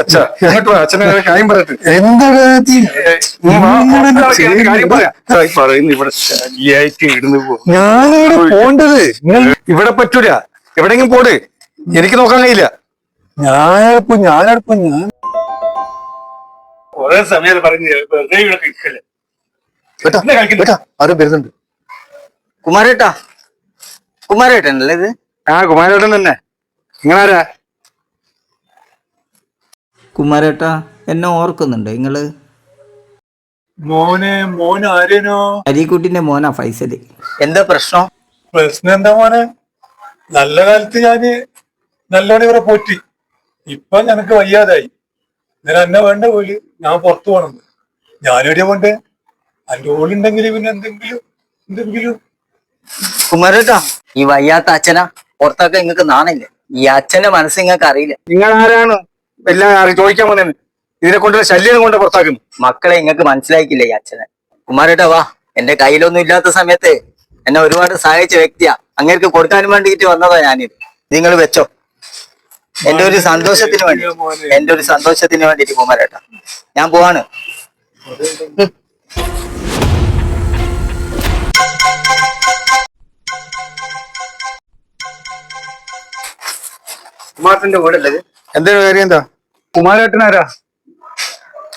അച്ഛാ ഇങ്ങോട്ട് വാ അച്ഛനെ കാര്യം പറയട്ടെ. എന്താ പറയുന്നു ഇവിടെ ശല്യായിട്ട് ഇടുന്നു പോ. ഞാനിവിടെ പോണ്ടത്. നിങ്ങൾ ഇവിടെ പറ്റൂല. എവിടെങ്കിലും പോട്. എനിക്ക് നോക്കാൻ കഴിയില്ല. ഞാനടുപ്പം ഞാനടുപ്പം ഞാൻ കുറെ സമയം പറഞ്ഞു വെറുതെ ഇവിടെ? ആരും വരുന്നുണ്ട്. കുമാരേട്ടാ. കുമാരേട്ടനല്ലേ ഇത്? ആ കുമാരേട്ടൻ തന്നെ. നിങ്ങളാരാ? കുമാരേട്ടാ എന്നെ ഓർക്കുന്നുണ്ട് നിങ്ങൾ മോനെ മോൻ ആരേനോ അരിക്കുട്ടിന്റെ മോനാ ഫൈസൽ. എന്താ പ്രശ്നം? പ്രശ്നം എന്താ മോനെ? നല്ല കാലത്ത് ഞാൻ നല്ലോണം ഇവരെ പോറ്റി. ഇപ്പൊ ഞനക്ക് വയ്യാതായി. ഞാൻ എന്നെ വേണ്ട പോൽ ഞാൻ പുറത്തു പോണം. ഞാനെവിടെയാ പോണ്ടേ അന്റെ ഓളുണ്ടെങ്കിൽ പിന്നെ എന്തെങ്കിലും എന്തെങ്കിലും. കുമാരേട്ടാ ഈ വയ്യാത്ത അച്ഛനാ. പുറത്തൊക്കെ നിങ്ങക്ക് നാണില്ലേ? ഈ അച്ഛന്റെ മനസ്സ് നിങ്ങൾക്ക് അറിയില്ല. നിങ്ങൾ ആരാണ്? എല്ലാം അറി- ചോദിക്കാൻ വന്നേന്ന് ഇതിനെ കൊണ്ടുള്ള ശല്യം കൊണ്ട് പുറത്താക്കുന്നു. മക്കളെ നിങ്ങൾക്ക് മനസ്സിലാക്കില്ല ഈ അച്ഛനെ? കുമാരേട്ടാ വാ. എന്റെ കയ്യിലൊന്നും ഇല്ലാത്ത സമയത്ത് എന്നെ ഒരുപാട് സഹായിച്ച വ്യക്തിയാ. അങ്ങേർക്ക് കൊടുക്കാനും വേണ്ടിയിട്ട് വന്നതാ ഞാനിത്. നിങ്ങൾ വെച്ചോ. എന്റെ ഒരു സന്തോഷത്തിന് വേണ്ടി. എന്റെ ഒരു സന്തോഷത്തിന് വേണ്ടിട്ട് കുമാരേട്ടാ. ഞാൻ പോവാണ്. കുമാരത്തിന്റെ വീടല്ലേ എന്താ കാര്യം എന്താ? കുമാരേട്ടനാരാ?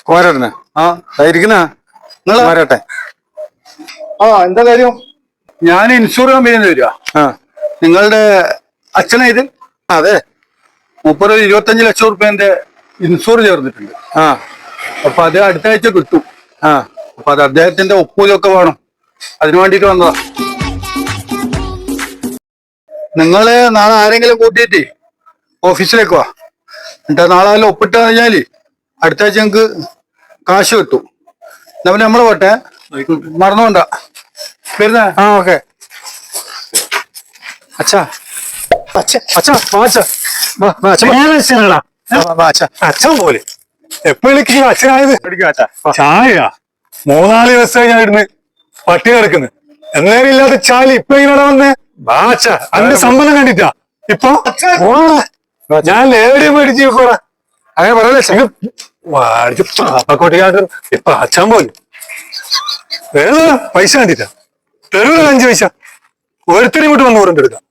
കുമാരേട്ടനാ. ആ ഇരിക്കുന്ന. നിങ്ങൾ കുമാരേട്ടൻ ആ എന്താ കാര്യം? ഞാൻ ഇൻഷുർ കമ്പനിയിൽ നിന്ന് വരിക. നിങ്ങളുടെ അച്ഛനാ ഇത്? അതെ. മുപ്പത് ഇരുപത്തഞ്ച് ലക്ഷം റുപ്യന്റെ ഇൻഷുർ ചേർന്നിട്ടുണ്ട്. ആ. അപ്പൊ അത് അടുത്ത ആഴ്ച കിട്ടും. ആ. അപ്പൊ അത് അദ്ദേഹത്തിന്റെ ഒപ്പൂലൊക്കെ വേണം. അതിനു വേണ്ടിട്ട് വന്നതാ. നിങ്ങൾ നാളെ ആരെങ്കിലും കൂട്ടിയിട്ട് ഓഫീസിലേക്ക് വാ. എന്നിട്ട് നാളെ അതിൽ ഒപ്പിട്ട് കഴിഞ്ഞാൽ അടുത്ത ആഴ്ച ഞങ്ങക്ക് കാശ് കിട്ടും. എന്നാ പിന്നെ നമ്മൾ പോട്ടെ? മറന്നുകൊണ്ട വരുന്ന? ആ ഓക്കെ. അച്ഛാ. അച്ഛാ. അച്ഛാ വാ വാ അച്ഛാ വാ. വാ, വാ അച്ഛാ. അച്ഛൻ പോലെ. എപ്പോഴേക്കും അച്ഛനായത്. ചായ മൂന്നാൽ ദിവസമായി ഞാൻ ഇടുന്ന് പട്ടി കിടക്കുന്നു. എന്നേരം ഇല്ലാത്ത ചായ ഇപ്പൊ ഇങ്ങനെ വന്നേ? ബാച്ച അച്ഛാ. അതിന്റെ സമ്മതം കണ്ടിട്ടാ. ഇപ്പൊ. ഞാൻ ലേഡി മേടിച്ച് പോടാ അങ്ങനെ പറയല്ലേ അച്ഛാ പാപ്പക്കൊട്ടിക്കാട്ട് ഇപ്പൊ അച്ഛൻ പോലും വേറെ പൈസ കണ്ടിട്ടാ. തരൂല അഞ്ചു പൈസ. ഒരുത്തരും ഇങ്ങോട്ട് വന്ന് എടുക്കാം